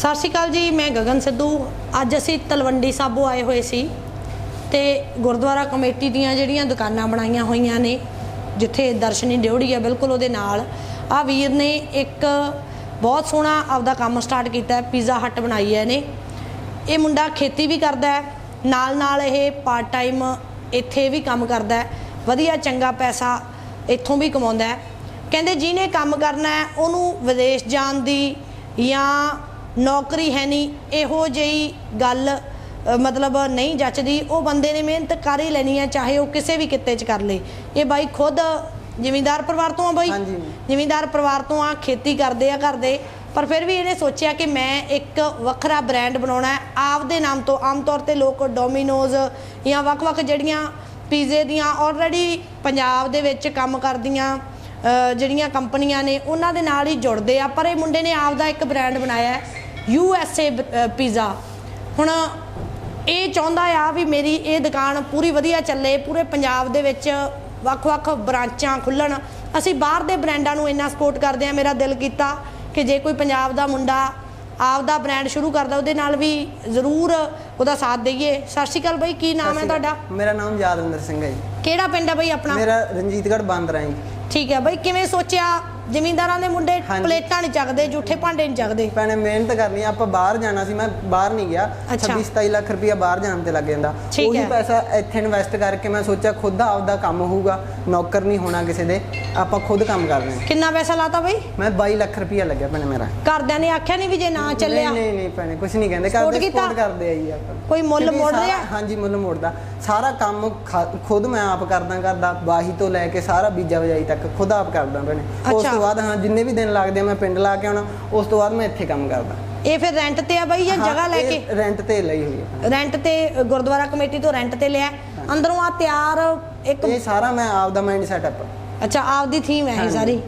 ਸਤਿ ਸ਼੍ਰੀ ਅਕਾਲ ਜੀ, ਮੈਂ ਗਗਨ ਸਿੱਧੂ। ਅੱਜ ਅਸੀਂ ਤਲਵੰਡੀ ਸਾਬੋ ਆਏ ਹੋਏ ਸੀ ਤੇ ਗੁਰਦੁਆਰਾ ਕਮੇਟੀ ਦੀਆਂ ਜਿਹੜੀਆਂ ਦੁਕਾਨਾਂ ਬਣਾਈਆਂ ਹੋਈਆਂ ਨੇ, ਜਿੱਥੇ ਦਰਸ਼ਨੀ ਡਿਉੜੀ ਹੈ ਬਿਲਕੁਲ ਉਹਦੇ ਨਾਲ। ਆ ਵੀਰ ਨੇ ਇੱਕ ਬਹੁਤ ਸੋਹਣਾ ਆਪਦਾ ਕੰਮ ਸਟਾਰਟ ਕੀਤਾ ਹੈ, ਪੀਜ਼ਾ ਹੱਟ ਬਣਾਈ ਹੈ ਨੇ ਇਹ ਮੁੰਡਾ ਖੇਤੀ ਵੀ ਕਰਦਾ ਹੈ ਨਾਲ ਨਾਲ ਇਹ ਪਾਰਟ ਟਾਈਮ ਇੱਥੇ ਵੀ ਕੰਮ ਕਰਦਾ ਹੈ, ਵਧੀਆ ਚੰਗਾ ਪੈਸਾ ਇੱਥੋਂ ਵੀ ਕਮਾਉਂਦਾ ਹੈ। ਕਹਿੰਦੇ ਜਿਹਨੇ ਕੰਮ ਕਰਨਾ ਹੈ, ਉਹਨੂੰ ਵਿਦੇਸ਼ ਜਾਣ ਦੀ ਜਾਂ ਨੌਕਰੀ ਹੈ ਨਹੀਂ ਇਹੋ ਜਿਹੀ ਗੱਲ ਮਤਲਬ ਨਹੀਂ ਜੱਚਦੀ। ਉਹ ਬੰਦੇ ਨੇ ਮਿਹਨਤ ਕਰ ਹੀ ਲੈਣੀ ਹੈ ਚਾਹੇ ਉਹ ਕਿਸੇ ਵੀ ਕਿੱਤੇ 'ਚ ਕਰ ਲੇ। ਇਹ ਬਾਈ ਖੁਦ ਜ਼ਿਮੀਂਦਾਰ ਪਰਿਵਾਰ ਤੋਂ ਆ ਬਾਈ। ਜ਼ਿਮੀਂਦਾਰ ਪਰਿਵਾਰ ਤੋਂ ਆ ਖੇਤੀ ਕਰਦੇ ਆ ਕਰਦੇ ਪਰ ਫਿਰ ਵੀ ਇਹਨੇ ਸੋਚਿਆ ਕਿ ਮੈਂ ਇੱਕ ਵੱਖਰਾ ਬ੍ਰਾਂਡ ਬਣਾਉਣਾ ਹੈ। ਆਪਦੇ ਨਾਮ ਤੋਂ ਆਮ ਤੌਰ ਤੇ ਲੋਕ ਡੋਮਿਨੋਜ਼ ਜਾਂ ਵੱਖ-ਵੱਖ ਜਿਹੜੀਆਂ ਪੀਜ਼ੇ ਦੀਆਂ ਆਲਰੇਡੀ ਪੰਜਾਬ ਦੇ ਵਿੱਚ ਕੰਮ ਕਰਦੀਆਂ ਜਿਹੜੀਆਂ ਕੰਪਨੀਆਂ ਨੇ ਉਹਨਾਂ ਦੇ ਨਾਲ ਹੀ ਜੁੜਦੇ ਆ। ਪਰ ਇਹ ਮੁੰਡੇ ਨੇ ਆਪਦਾ ਇੱਕ ਬ੍ਰਾਂਡ ਬਣਾਇਆ ਹੈ। ਯੂ ਐਸ ਏ ਪੀਜ਼ਾ ਹੁਣ ਇਹ ਚਾਹੁੰਦਾ ਆ ਵੀ ਮੇਰੀ ਇਹ ਦੁਕਾਨ ਪੂਰੀ ਵਧੀਆ ਚੱਲੇ ਪੂਰੇ ਪੰਜਾਬ ਦੇ ਵਿੱਚ ਵੱਖ-ਵੱਖ ਬ੍ਰਾਂਚਾਂ ਖੁੱਲਣ। ਅਸੀਂ ਬਾਹਰ ਦੇ ਬ੍ਰਾਂਡਾਂ ਨੂੰ ਇੰਨਾ ਸਪੋਰਟ ਕਰਦੇ ਆ ਮੇਰਾ ਦਿਲ ਕੀਤਾ ਕਿ ਜੇ ਕੋਈ ਪੰਜਾਬ ਦਾ ਮੁੰਡਾ ਆਪਦਾ ਬ੍ਰਾਂਡ ਸ਼ੁਰੂ ਕਰਦਾ ਉਹਦੇ ਨਾਲ ਵੀ ਜ਼ਰੂਰ ਉਹਦਾ ਸਾਥ ਦਈਏ। ਸਤਿ ਸ਼੍ਰੀ ਅਕਾਲ ਬਾਈ ਕੀ ਨਾਮ ਹੈ ਤੁਹਾਡਾ? ਮੇਰਾ ਨਾਮ ਯਾਦਵਿੰਦਰ ਸਿੰਘ ਹੈ ਜੀ। ਕਿਹੜਾ ਪਿੰਡ ਹੈ ਬਾਈ ਆਪਣਾ? ਮੇਰਾ ਰਣਜੀਤਗੜ੍ਹ ਬਾਂਦਰਾ ਜੀ। ਠੀਕ ਹੈ ਬਾਈ ਕਿਵੇਂ ਸੋਚਿਆ ਜ਼ਮੀਂਦਾਰਾਂ ਦੇ ਮੁੰਡੇ ਹਾਂਜੀ। ਪਲੇਟਾਂ ਨਹੀਂ ਚੱਕਦੇ ਜੂਠੇ ਭਾਂਡੇ ਨਹੀਂ ਚੱਕਦੇ ਭੈਣੇ ਮਿਹਨਤ ਕਰਨੀ ਆ, ਆਪਾਂ ਬਾਹਰ ਜਾਣਾ ਸੀ ਮੈਂ ਬਾਹਰ ਨਹੀਂ ਗਿਆ ਅੱਛਾ। 26 27 ਲੱਖ ਰੁਪਇਆ ਬਾਹਰ ਜਾਣ ਤੇ ਲੱਗ ਜਾਂਦਾ ਠੀਕ ਉਹੀ ਹੈ। ਪੈਸਾ ਇੱਥੇ ਇਨਵੈਸਟ ਕਰਕੇ ਮੈਂ ਸੋਚਿਆ ਖੁਦ ਦਾ ਆਪਦਾ ਕੰਮ ਹੋਊਗਾ ਨੌਕਰ ਨਹੀਂ ਹੋਣਾ ਕਿਸੇ ਦੇ ਆਪਾਂ ਖੁਦ ਕੰਮ ਕਰਨਾ। ਕਿੰਨਾ ਪੈਸਾ ਲਾਤਾ ਬਾਈ ਮੈਂ 22 ਲੱਖ ਰੁਪਇਆ ਲੱਗਿਆ ਭੈਣੇ ਮੇਰਾ ਘਰਦਿਆਂ ਨੇ ਆਖਿਆ ਨਹੀਂ ਵੀ ਜੇ ਨਾ ਚੱਲਿਆ ਨਹੀਂ ਨਹੀਂ ਨਹੀਂ ਭੈਣੇ ਕੁਝ ਨਹੀਂ ਕਹਿੰਦੇ Support ਕਰਦੇ ਕੀਤਾ? ਸਪੋਰਟ ਕਰਦੇ ਆ ਜੀ ਆਪਾਂ ਕੋਈ ਮੁੱਲ ਕਿਉਂਕਿ ਮੋੜ ਸਾਰਾ- ਰਿਹਾ? ਹਾਂਜੀ ਮੁੱਲ ਮੋੜਦਾ ਸਾਰਾ ਕੰਮ ਖਾ- ਖੁਦ ਮੈਂ ਆਪ ਕਰਦਾ ਕਰਦਾ ਬਾਹੀ ਤੋਂ ਲੈ ਕੇ ਸਾਰਾ ਬੀਜਾ ਵਜਾਈ ਤੱਕ ਖੁਦ ਆਪ ਕਰਦਾ ਭੈਣੇ ਉਸ ਅੱਛਾ। ਤੋਂ ਬਾਅਦ ਹਾਂ ਜਿੰਨੇ ਵੀ ਦਿਨ ਲੱਗਦੇ ਆ ਮੈਂ ਪਿੰਡ ਲਾ ਕੇ ਆਉਣਾ ਉਸ ਤੋਂ ਬਾਅਦ ਮੈਂ ਇੱਥੇ ਕੰਮ ਕਰਦਾ। ਇਹ ਫਿਰ ਰੈਂਟ ਤੇ ਆ ਬਾਈ ਜਾਂ ਜਗ੍ਹਾ ਲੈ ਕੇ? ਰੈਂਟ ਤੇ ਲਈ ਹੋਈ ਹੈ ਰੈਂਟ ਤੇ ਅ, ਗੁਰਦੁਆਰਾ ਕਮੇਟੀ ਤੋਂ ਰੈਂਟ ਤੇ ਲਿਆ। ਅੰਦਰੋਂ ਆ ਤਿਆਰ ਇੱਕ ਇਹ ਸਾਰਾ ਮੈਂ ਆਪ ਦਾ ਮਾਈਂਡ ਸੈਟਅਪ ਅੱਛਾ ਆਪਦੀ ਥੀਮ ਹੈ ਇਹ ਸਾਰੀ।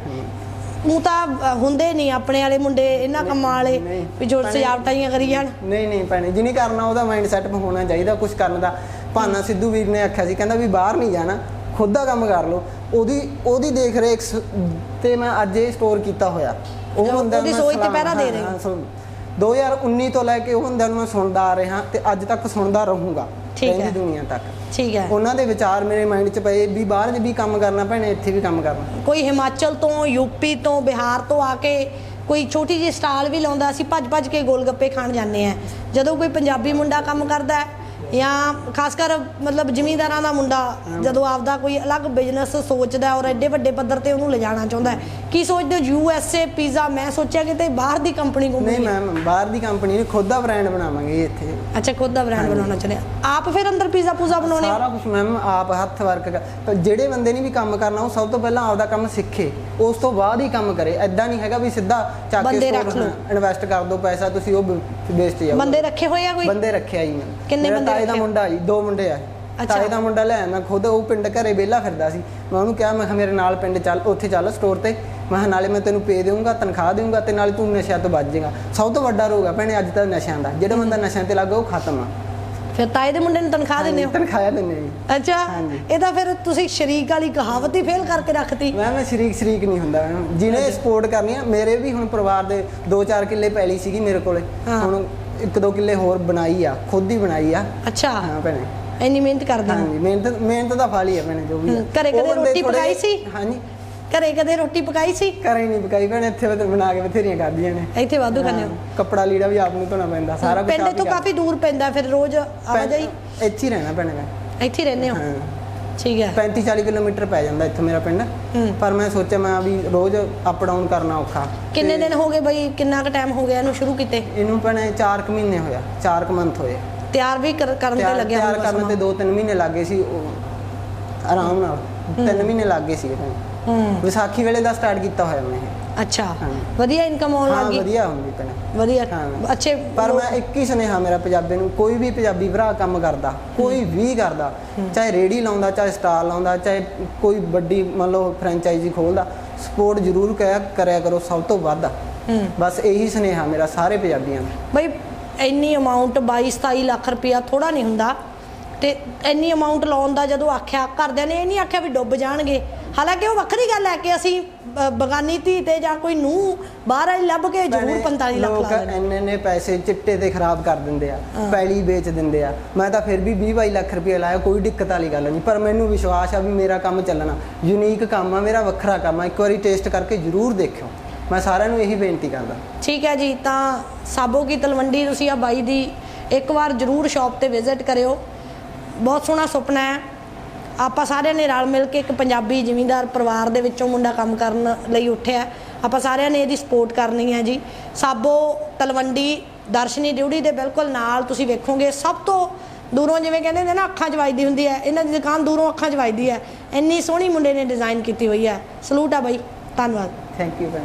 ਉਹ ਤਾਂ ਅ, ਹੁੰਦੇ ਨਹੀਂ ਆਪਣੇ ਵਾਲੇ ਮੁੰਡੇ ਇਹਨਾਂ ਕੰਮਾਂ ਵਾਲੇ ਨਹੀਂ। ਵੀ ਜੋ ਭੈਣੇ- ਸਜਾਵਟਾਂ ਹੀ ਕਰੀ ਜਾਣ। ਨਹੀਂ ਨਹੀਂ ਭੈਣੇ ਜਿਹਨੇ ਕਰਨਾ ਉਹਦਾ ਮਾਈਂਡ ਸੈਟਅਪ ਹੋਣਾ ਚਾਹੀਦਾ ਕੁਝ ਕਰਨ ਦਾ। ਭਾਨਾ ਸਿੱਧੂ ਵੀਰ ਨੇ ਆਖਿਆ ਸੀ ਕਹਿੰਦਾ ਵੀ ਬਾਹਰ ਨਹੀਂ ਜਾਣਾ। ਖੁਦ ਦਾ ਕੰਮ ਕਰ ਲਓ ਉਹਦੀ ਉਹਦੀ ਦੇਖ ਰੇਖ ਤੇ ਮੈਂ ਅੱਜ ਇਹ ਸਟੋਰ ਕੀਤਾ ਹੋਇਆ। ਉਹ ਬੰਦਾ ਉਹਦੀ ਸੋਚ ਤੇ ਪਹਿਰਾ ਦੇ ਰਹੇ ਹੋ। 2019 ਤੋਂ ਲੈ ਕੇ ਉਹ ਹੁੰਦਿਆਂ ਨੂੰ ਮੈਂ ਸੁਣਦਾ ਆ ਰਿਹਾ ਤੇ ਅੱਜ ਤੱਕ ਸੁਣਦਾ ਰਹੂੰਗਾ। ਰਹਿੰਦੀ ਦੁਨੀਆ ਤੱਕ। ਠੀਕ ਹੈ। ਉਹਨਾਂ ਦੇ ਵਿਚਾਰ ਮੇਰੇ ਮਾਈਂਡ 'ਚ ਪਏ ਵੀ ਬਾਹਰ ਵੀ ਕੰਮ ਕਰਨਾ ਭੈਣੇ ਇੱਥੇ ਵੀ ਕੰਮ ਕਰਨਾ। ਕੋਈ ਹਿਮਾਚਲ ਤੋਂ ਯੂਪੀ ਤੋਂ ਬਿਹਾਰ ਤੋਂ ਆ ਕੇ ਕੋਈ ਛੋਟੀ ਜਿਹੀ ਸਟਾਲ ਵੀ ਲਾਉਂਦਾ ਅਸੀਂ ਭੱਜ ਭੱਜ ਕੇ ਗੋਲ ਗੱਪੇ ਖਾਣ ਜਾਂਦੇ ਆ ਜਦੋਂ ਕੋਈ ਪੰਜਾਬੀ ਮੁੰਡਾ ਕੰਮ ਕਰਦਾ ਹੈ ਜਾਂ ਖਾਸ ਕਰ ਮਤਲਬ ਜ਼ਿਮੀਂਦਾਰਾਂ ਦਾ ਮੁੰਡਾ ਜਦੋਂ ਆਪਦਾ ਕੋਈ ਅਲੱਗ ਬਿਜ਼ਨਸ ਸੋਚਦਾ ਹੈ ਔਰ ਐਡੇ ਵੱਡੇ ਪੱਧਰ ਤੇ ਉਹਨੂੰ ਲਿਜਾਣਾ ਚਾਹੁੰਦਾ ਹੈ ਕੀ ਸੋਚਦੇ ਹੋ ਯੂ ਐਸ ਏ ਪੀਜ਼ਾ ਮੈਂ ਸੋਚਿਆ ਕਿ ਤੇ ਬਾਹਰ ਦੀ ਕੰਪਨੀ ਨਹੀਂ ਘੁੰਮਣੀ ਮੈਮ ਬਾਹਰ ਦੀ ਕੰਪਨੀ ਨਹੀਂ ਖੁਦ ਦਾ ਬ੍ਰਾਂਡ ਬਣਾਵਾਂਗੇ ਇੱਥੇ। ਅੱਛਾ ਖੁਦ ਦਾ ਬ੍ਰਾਂਡ ਬਣਾਉਣਾ ਚਾਹੁੰਦੇ ਆਪ ਫਿਰ ਅੰਦਰ ਪੀਜ਼ਾ ਪੂਜ਼ਾ ਬਣਾਉਣੇ ਸਾਰਾ ਕੁਝ ਮੈਮ ਆਪ ਹੱਥ ਵਰਕ ਜਿਹੜੇ ਬੰਦੇ ਨੇ ਵੀ ਕੰਮ ਕਰਨਾ ਉਹ ਸਭ ਤੋਂ ਪਹਿਲਾਂ ਆਪਦਾ ਕੰਮ ਸਿੱਖੇ। ਉਸ ਤੋਂ ਬਾਅਦ ਹੀ ਕੰਮ ਕਰੇ। ਐਦਾਂ ਨਹੀਂ ਹੈਗਾ ਵੀ ਸਿੱਧਾ ਚੱਕ ਕੇ। ਇਨਵੈਸਟ ਕਰ ਦਿਓ ਪੈਸਾ ਤੁਸੀਂ ਉਹ ਵੇਸਟ ਜਾਊਗਾ ਬੰਦੇ ਰੱਖੇ ਹੋਏ ਆ ਕੋਈ? ਬੰਦੇ ਰੱਖਿਆ ਜੀ ਮੈਂ ਕਿੰਨੇ ਬੰਦੇ ਤਾਏ ਦਾ? ਮੁੰਡਾ ਜੀ ਦੋ ਮੁੰਡੇ ਆ। ਤਾਏ ਦਾ ਮੁੰਡਾ ਲੈ ਮੈਂ ਖੁਦ ਉਹ ਪਿੰਡ ਘਰੇ ਵਿਹਲਾ ਫਿਰਦਾ ਸੀ। ਮੈਂ ਉਹਨੂੰ ਕਿਹਾ ਮੈਂ ਕਿਹਾ ਮੇਰੇ ਨਾਲ ਪਿੰਡ ਚੱਲ ਉੱਥੇ ਚੱਲ ਸਟੋਰ ਤੇ। ਮੈਂ ਕਿਹਾ ਨਾਲੇ ਮੈਂ ਤੈਨੂੰ ਪੇ ਦੇਵਾਂਗਾ ਤਨਖਾਹ ਦੇਵਾਂਗਾ ਤੇ ਨਾਲੇ ਤੂੰ ਨਸ਼ਿਆਂ ਤੋਂ ਬਚ ਜਾਏਗਾ। ਸਭ ਤੋਂ ਵੱਡਾ ਰੋਗ ਆ ਭੈਣੇ ਅੱਜ ਤਾਂ ਨਸ਼ਿਆਂ ਦਾ। ਜਿਹੜਾ ਬੰਦਾ ਨਸ਼ਿਆਂ ਤੇ ਲੱਗਾ ਉਹ ਖਤਮ ਆ। ਫਿਰ ਤਾਏ ਦੇ ਮੁੰਡੇ ਨੂੰ ਤਨਖਾਹ ਦਿੰਦੇ ਹੋ? ਤਨਖਾਹ ਦਿੰਦੇ ਜੀ। ਅੱਛਾ। ਇਹ ਤਾਂ ਫਿਰ ਤੁਸੀਂ ਸ਼ਰੀਕ ਵਾਲੀ ਕਹਾਵਤ ਹੀ ਫੇਲ ਕਰਕੇ ਰੱਖਤੀ। ਮੈਂ ਮੈਂ ਸ਼ਰੀਕ ਸ਼ਰੀਕ ਨਹੀਂ ਹੁੰਦਾ। ਜਿਹਨੇ ਸਪੋਰਟ ਕਰਨੀ ਆ ਮੇਰੇ ਵੀ ਹੁਣ ਪਰਿਵਾਰ ਦੇ 2-4 ਕਿੱਲੇ ਪੈਲੀ ਸੀਗੀ ਮੇਰੇ ਕੋਲੇ। ਹਾਂ। ਹੁਣ 1-2 ਕਿੱਲੇ ਹੋਰ ਬਣਾਈ ਆ ਖੁਦ ਹੀ ਬਣਾਈ ਆ। ਅੱਛਾ। ਹਾਂ ਭੈਣੇ। ਇੰਨੀ ਮਿਹਨਤ ਕਰਦੇ ਹੋ? ਹਾਂਜੀ ਮਿਹਨਤ ਮਿਹਨਤ ਦਾ ਫਲ ਹੀ ਆ ਭੈਣੇ ਜੋ ਵੀ ਆ। ਹੂੰ, ਘਰੇ ਉਹ ਕਦੇ ਬੰਦੇ ਰੋਟੀ ਥੋੜ੍ਹੇ- ਪਕਾਈ ਸੀ? ਹਾਂਜੀ। ਘਰੇ ਕਦੇ ਰੋਟੀ ਪਕਾਈ ਸੀ? ਘਰੇ ਨਹੀਂ ਪਕਾਈ ਭੈਣੇ ਇੱਥੇ ਬਤ- ਬਣਾ ਕੇ ਬਥੇਰੀਆਂ ਖਾਧੀਆਂ ਨੇ। ਇੱਥੇ ਵਾਧੂ ਖਾਂਦੇ ਹੋ? ਕੱਪੜਾ ਲੀੜਾ ਵੀ ਆਪ ਨੂੰ ਧੋਣਾ ਪੈਂਦਾ ਸਾਰਾ ਕੁਝ ਪਿੰਡ ਆਪ ਹੀ ਤੋਂ ਕਾਫੀ ਦੂਰ ਪੈਂਦਾ ਫਿਰ ਰੋਜ਼ ਆਵਾਜਾਈ ਇੱਥੇ ਹੀ ਰਹਿਣਾ ਭੈਣੇ ਮੈਂ। ਇੱਥੇ ਹੀ ਰਹਿੰਦੇ ਹੋ? ਹਾਂ। ਠੀਕ ਹੈ। 35 40 ਕਿਲੋਮੀਟਰ ਪੈ ਜਾਂਦਾ ਇੱਥੋਂ ਮੇਰਾ ਪਿੰਡ। ਪਰ ਮੈਂ ਸੋਚਿਆ ਮੈਂ ਵੀ ਰੋਜ਼ ਅਪ ਡਾਊਨ ਕਰਨਾ ਔਖਾ। ਕਿੰਨੇ ਦਿਨ ਹੋ ਗਏ ਬਈ? ਕਿੰਨਾ ਕੁ ਟਾਈਮ ਹੋ ਗਿਆ ਇਹਨੂੰ ਸ਼ੁਰੂ ਕੀਤੇ? ਇਹਨੂੰ ਭੈਣੇ 4 ਕੁ ਮਹੀਨੇ ਹੋਇਆ। 4 ਕੁ ਮੰਥ ਹੋਏ। ਤਿਆਰ ਵੀ ਕਰ- ਕਰਨ ਤੇ ਤਿਆਰ ਲੱਗਿਆ ਤਿਆਰ ਹੋਊਗਾ ਕਰਨ ਤੇ ਸਮਾਂ। 2-3 ਮਹੀਨੇ ਲੱਗੇ ਸੀ। ਉਹ ਆਰਾਮ ਨਾਲ। 3 ਮਹੀਨੇ ਲੱਗੇ ਸੀ ਭੈਣੇ ਹੂੰ। ਵਿਸਾਖੀ ਵੇਲੇ ਦਾ ਸਟਾਰਟ ਕੀਤਾ ਹੋਇਆ ਮੈਂ ਇਹ। ਅੱਛਾ। ਵਧੀਆ ਇਨਕਮ ਆਉਣ ਹਾਂ ਲੱਗ ਵਧੀਆ ਹੁੰਦੀ ਭੈਣੇ। ਵਧੀਆ। ਹਾਂ। ਅੱਛੇ ਪਰ ਮੈਂ ਇੱਕ ਹੀ ਸੁਨੇਹਾ ਮੇਰਾ ਪੰਜਾਬੀ ਨੂੰ ਕੋਈ ਵੀ ਪੰਜਾਬੀ ਭਰਾ ਕੰਮ ਕਰਦਾ ਕੋਈ ਵੀ ਕਰਦਾ ਚਾਹੇ ਰੇੜੀ ਲਾਉਂਦਾ ਚਾਹੇ ਸਟਾਲ ਲਾਉਂਦਾ ਚਾਹੇ ਕੋਈ ਵੱਡੀ ਮੰਨ ਲਓ ਫਰੈਂਚਾਈਜ਼ੀ ਖੋਲਦਾ ਸਪੋਰਟ ਜ਼ਰੂਰ ਕਰਿਆ ਕਰਿਆ ਕਰੋ ਸਭ ਤੋਂ ਵੱਧ। ਹੂੰ। ਬਸ ਇਹੀ ਸੁਨੇਹਾ ਮੇਰਾ ਸਾਰੇ ਪੰਜਾਬੀਆਂ ਨੂੰ। ਬਈ ਇੰਨੀ ਅਮਾਉਂਟ 22 27 ਲੱਖ ਰੁਪਇਆ ਥੋੜਾ ਨਹੀਂ ਹੁੰਦਾ। ਤੇ ਇੰਨੀ ਅਮਾਉਂਟ ਲਾਉਣ ਦਾ ਜਦੋਂ ਆਖਿਆ ਘਰਦਿਆਂ ਨੇ ਇਹ ਨਹੀਂ ਆਖਿਆ ਵੀ ਡੁੱਬ ਜਾਣਗੇ। ਹਾਲਾਂਕਿ ਉਹ ਵੱਖਰੀ ਗੱਲ ਹੈ ਕਿ ਅਸੀਂ ਬਗਾਨੀ ਧੀ ਤੇ ਜਾਂ ਕੋਈ ਨੂੰ ਬਾਹਰ ਵਾਲੀ ਲੱਭ ਕੇ ਜ਼ਰੂਰ ਭੈਣੇ, 45 ਲੱਖ ਲੋਕ ਲਾ ਦਿੰਦੇ ਇੰਨੇ ਨੇ ਪੈਸੇ ਚਿੱਟੇ ਤੇ ਖਰਾਬ ਕਰ ਦਿੰਦੇ ਆ ਪੈਲੀ ਵੇਚ ਦਿੰਦੇ ਆ। ਮੈਂ ਤਾਂ ਫਿਰ ਵੀ 20 22 ਲੱਖ ਰੁਪਏ ਲਾਇਆ ਕੋਈ ਦਿੱਕਤ ਵਾਲੀ ਗੱਲ ਨਹੀਂ। ਪਰ ਮੈਨੂੰ ਵਿਸ਼ਵਾਸ ਆ ਵੀ ਮੇਰਾ ਕੰਮ ਚੱਲਣਾ। ਯੂਨੀਕ ਕੰਮ ਆ ਮੇਰਾ ਵੱਖਰਾ ਕੰਮ ਆ। ਇੱਕ ਵਾਰੀ ਟੇਸਟ ਕਰਕੇ ਜ਼ਰੂਰ ਦੇਖਿਓ। ਮੈਂ ਸਾਰਿਆਂ ਨੂੰ ਇਹੀ ਬੇਨਤੀ ਕਰਦਾ। ਠੀਕ ਹੈ ਜੀ ਤਾਂ ਸਾਬੋ ਕੀ ਤਲਵੰਡੀ ਤੁਸੀਂ ਆ ਬਾਈ ਦੀ ਇੱਕ ਵਾਰ ਜ਼ਰੂਰ ਸ਼ਾਪ ਤੇ ਵਿਜ਼ਿਟ ਕਰਿਓ। ਬਹੁਤ ਸੋਹਣਾ ਸੁਪਨਾ ਹੈ। ਆਪਾਂ ਸਾਰਿਆਂ ਨੇ ਰਲ ਮਿਲ ਕੇ ਇੱਕ ਪੰਜਾਬੀ ਜ਼ਿਮੀਂਦਾਰ ਪਰਿਵਾਰ ਦੇ ਵਿੱਚੋਂ ਮੁੰਡਾ ਕੰਮ ਕਰਨ ਲਈ ਉੱਠਿਆ ਆਪਾਂ ਸਾਰਿਆਂ ਨੇ ਇਹਦੀ ਸਪੋਰਟ ਕਰਨੀ ਹੈ ਜੀ। ਸਾਬੋ ਤਲਵੰਡੀ ਦਰਸ਼ਨੀ ਡਿਊਟੀ ਦੇ ਬਿਲਕੁਲ ਨਾਲ ਤੁਸੀਂ ਵੇਖੋਗੇ, ਸਭ ਤੋਂ ਦੂਰੋਂ ਜਿਵੇਂ ਕਹਿੰਦੇ ਨੇ ਨਾ, ਅੱਖਾਂ 'ਚ ਵੱਜਦੀ ਹੁੰਦੀ ਹੈ। ਇਹਨਾਂ ਦੀ ਦੁਕਾਨ ਦੂਰੋਂ ਅੱਖਾਂ 'ਚ ਵੱਜਦੀ ਹੈ। ਇੰਨੀ ਸੋਹਣੀ ਮੁੰਡੇ ਨੇ ਡਿਜ਼ਾਈਨ ਕੀਤੀ ਹੋਈ ਹੈ। ਸਲੂਟ ਆ ਬਾਈ। ਧੰਨਵਾਦ। ਥੈਂਕ ਯੂ ਭੈਣ